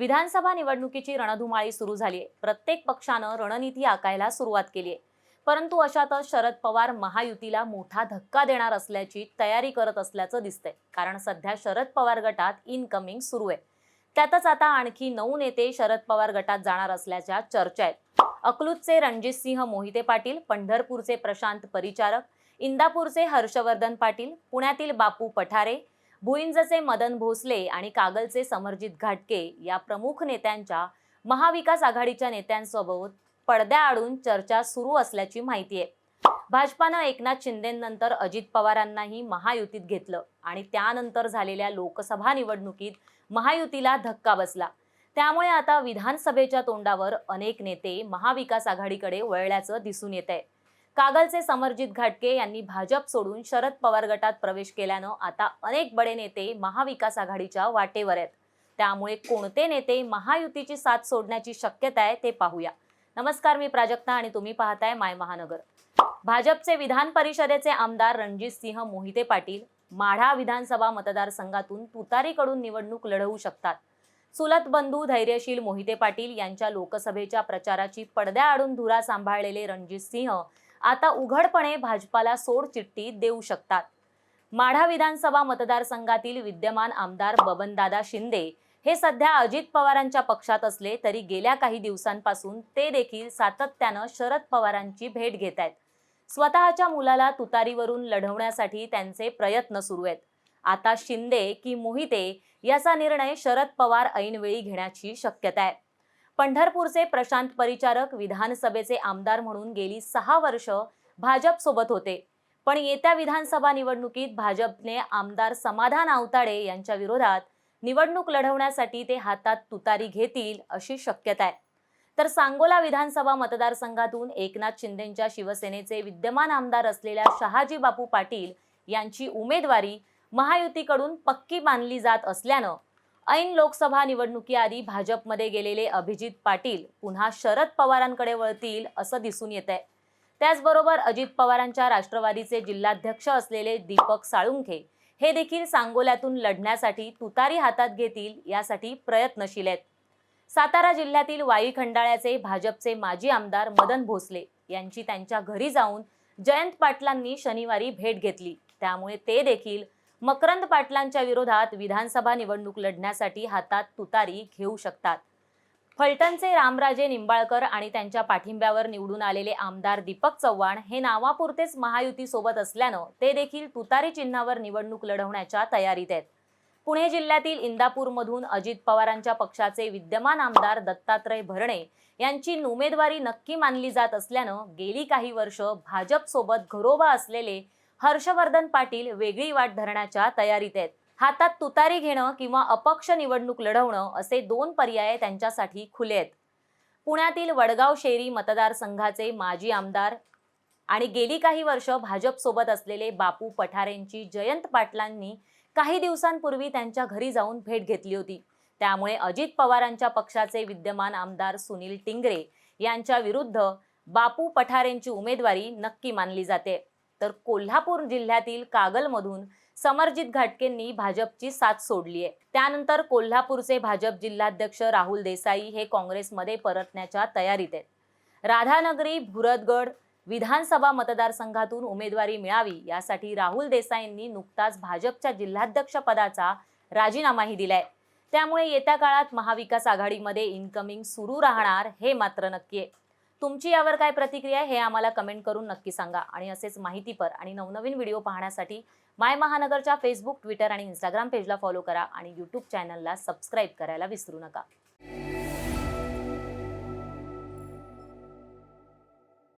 विधानसभा निवडणुकीची रणधुमाळी सुरू झाली आहे प्रत्येक पक्षानं रणनीती आखायला सुरुवात केली आहे परंतु अशातच शरद पवार महायुतीला मोठा धक्का देणार असल्याची तयारी करत असल्याचं दिसतंय. कारण सध्या शरद पवार गटात इनकमिंग सुरू आहे. त्यातच आता आणखी नऊ नेते शरद पवार गटात जाणार असल्याच्या चर्चा आहेत. अकलूजचे रणजितसिंह मोहिते पाटील पंढरपूरचे प्रशांत परिचारक इंदापूरचे हर्षवर्धन पाटील पुण्यातील बापू पठारे भुईंजचे मदन भोसले आणि कागलचे समरजित घाटके या प्रमुख नेत्यांच्या महाविकास आघाडीच्या नेत्यांसोबत पडद्याआडून चर्चा सुरू असल्याची माहिती आहे. भाजपानं एकनाथ शिंदेनंतर अजित पवारांनाही महायुतीत घेतलं आणि त्यानंतर झालेल्या लोकसभा निवडणुकीत महायुतीला धक्का बसला. त्यामुळे आता विधानसभेच्या तोंडावर अनेक नेते महाविकास आघाडीकडे वळल्याचं दिसून येत आहे कागलचे समरजित घाटके यांनी भाजप सोडून शरद पवार गटात प्रवेश केल्यानं आता अनेक बडे नेते महाविकास आघाडीच्या वाटेवर आहेत. त्यामुळे कोणते नेते महायुतीची साथ सोडण्याची शक्यता आहे ते पाहूया. नमस्कार मी प्राजक्ता आणि तुम्ही पाहताय माय महानगर. भाजपचे विधान परिषदेचे आमदार रणजित सिंह मोहिते पाटील माढा विधानसभा मतदारसंघातून तुतारीकडून निवडणूक लढवू शकतात. चुलत बंधू धैर्यशील मोहिते पाटील यांच्या लोकसभेच्या प्रचाराची पडद्याआडून धुरा सांभाळलेले रणजित सिंह आता उघडपणे भाजपाला सोडचिठ्ठी देऊ शकतात. माढा विधानसभा मतदारसंघातील विद्यमान आमदार बबनदादा शिंदे हे सध्या अजित पवारांच्या पक्षात असले तरी गेल्या काही दिवसांपासून ते देखील सातत्यानं शरद पवारांची भेट घेत आहेत. स्वतःच्या मुलाला तुतारीवरून लढवण्यासाठी त्यांचे प्रयत्न सुरू आहेत. आता शिंदे की मोहिते याचा निर्णय शरद पवार ऐनवेळी घेण्याची शक्यता आहे. पंढरपूरचे प्रशांत परिचारक विधानसभेचे आमदार म्हणून गेली सहा वर्ष भाजप सोबत होते. पण येत्या विधानसभा निवडणुकीत भाजपने आमदार समाधान आवताडे यांच्या विरोधात निवडणूक लढवण्यासाठी ते हातात तुतारी घेतील अशी शक्यता आहे. तर सांगोला विधानसभा मतदारसंघातून एकनाथ शिंदेच्या शिवसेनेचे विद्यमान आमदार असलेल्या शहाजी बापू पाटील यांची उमेदवारी महायुतीकडून पक्की मानली जात असल्यानं ऐन लोकसभा निवडणुकीआधी भाजपमध्ये गेलेले अभिजित पाटील पुन्हा शरद पवारांकडे वळतील असं दिसून येत आहे त्याचबरोबर अजित पवारांच्या राष्ट्रवादीचे जिल्हाध्यक्ष असलेले दीपक साळुंखे हे देखील सांगोल्यातून लढण्यासाठी तुतारी हातात घेतील यासाठी प्रयत्नशील आहेत. सातारा जिल्ह्यातील वाई खंडाळ्याचे भाजपचे माजी आमदार मदन भोसले यांची त्यांच्या घरी जाऊन जयंत पाटलांनी शनिवारी भेट घेतली. त्यामुळे ते देखील मकरंद पाटलांच्या विरोधात विधानसभा निवडणूक लढण्यासाठी हातात तुतारी घेऊ शकतात. फलटणचे रामराजे निंबाळकर आणि त्यांच्या पाठिंब्यावर निवडून आलेले आमदार दीपक चव्हाण हे नावापुरतेच महायुती सोबत असल्यानं ते देखील तुतारी चिन्हावर निवडणूक लढवण्याच्या तयारीत आहेत. पुणे जिल्ह्यातील इंदापूरमधून अजित पवारांच्या पक्षाचे विद्यमान आमदार दत्तात्रय भरणे यांची उमेदवारी नक्की मानली जात असल्यानं गेली काही वर्ष भाजप सोबत घरोबा असलेले हर्षवर्धन पाटील वेगळी वाट धरण्याच्या तयारीत आहेत. हातात तुतारी घेणं किंवा अपक्ष निवडणूक लढवणं असे दोन पर्याय त्यांच्यासाठी खुले आहेत. पुण्यातील वडगाव शेरी मतदारसंघाचे माजी आमदार आणि गेली काही वर्ष भाजपसोबत असलेले बापू पठारेंची जयंत पाटलांनी काही दिवसांपूर्वी त्यांच्या घरी जाऊन भेट घेतली होती. त्यामुळे अजित पवारांच्या पक्षाचे विद्यमान आमदार सुनील टिंगरे यांच्या विरुद्ध बापू पठारेंची उमेदवारी नक्की मानली जाते. तर कोल्हापूर जिल्ह्यातील कागलमधून समरजित घाटकेंनी भाजपची साथ सोडली आहे त्यानंतर कोल्हापूरचे भाजप जिल्हाध्यक्ष राहुल देसाई हे काँग्रेसमध्ये परतण्याच्या तयारीत आहेत. राधानगरी भुरदगड विधानसभा मतदारसंघातून उमेदवारी मिळावी यासाठी राहुल देसाईंनी नुकताच भाजपच्या जिल्हाध्यक्षपदाचा राजीनामाही दिलाय. त्यामुळे येत्या काळात महाविकास आघाडीमध्ये इन्कमिंग सुरू राहणार हे मात्र नक्की आहे. तुमची यावर काय प्रतिक्रिया आहे हे आम्हाला कमेंट करून नक्की सांगा. आणि असेच माहितीपर आणि नवनवीन व्हिडिओ पाहण्यासाठी माय महानगरच्या फेसबुक ट्विटर आणि इंस्टाग्राम पेजला फॉलो करा आणि यूट्यूब चॅनलला सबस्क्राईब करायला विसरू नका.